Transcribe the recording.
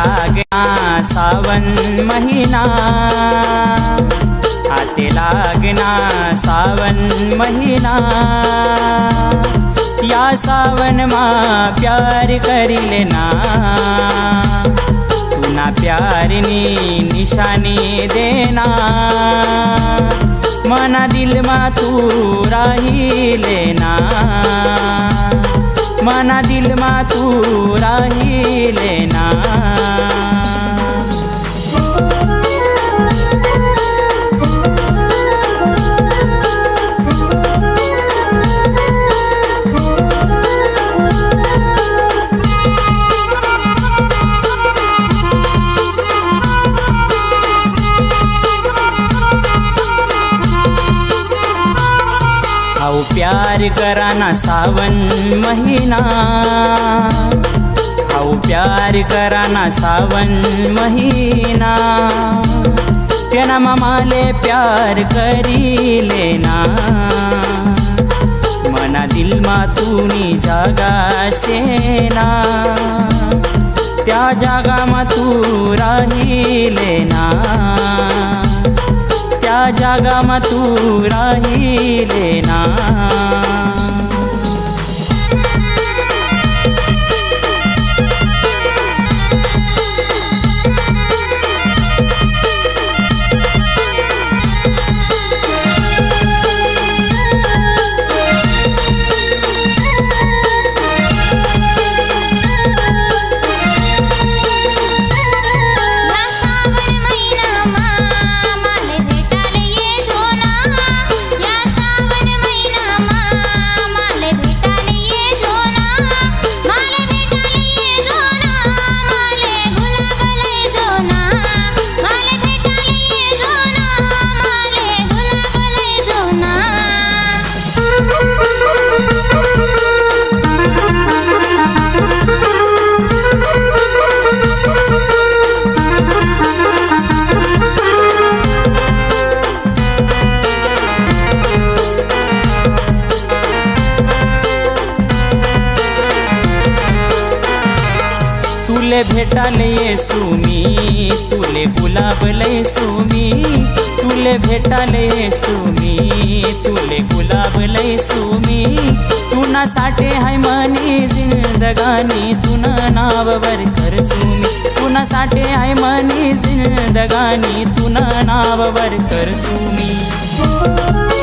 लागना सावन महिना. हाती लागना सावन महिना. या सावन मा प्यार करील ना. तुना प्यारनी निशानी देना. मना दिल मा तू राहिले ना. मना दिल मा तू राहिले प्यार कराना सावन महीना। आओ प्यार कराना सावन महिना। तेना मामाले प्यार करी लेना। मना दिल दिलमा तुनी जागा शेना। त्या जागामा तू राहिले ना जागा मतू राही लेना। तुले भेटाले येसू मी तुले गुलाब लयसू तुले भेटाले येसू मी तुले गुलाब लयसू तुना साठे हाय मनी जिंदगानी तुना नाव वर करसू सुमी तुना साठे हाय मनी जिंदगानी तुना नाव वर करसू सुमी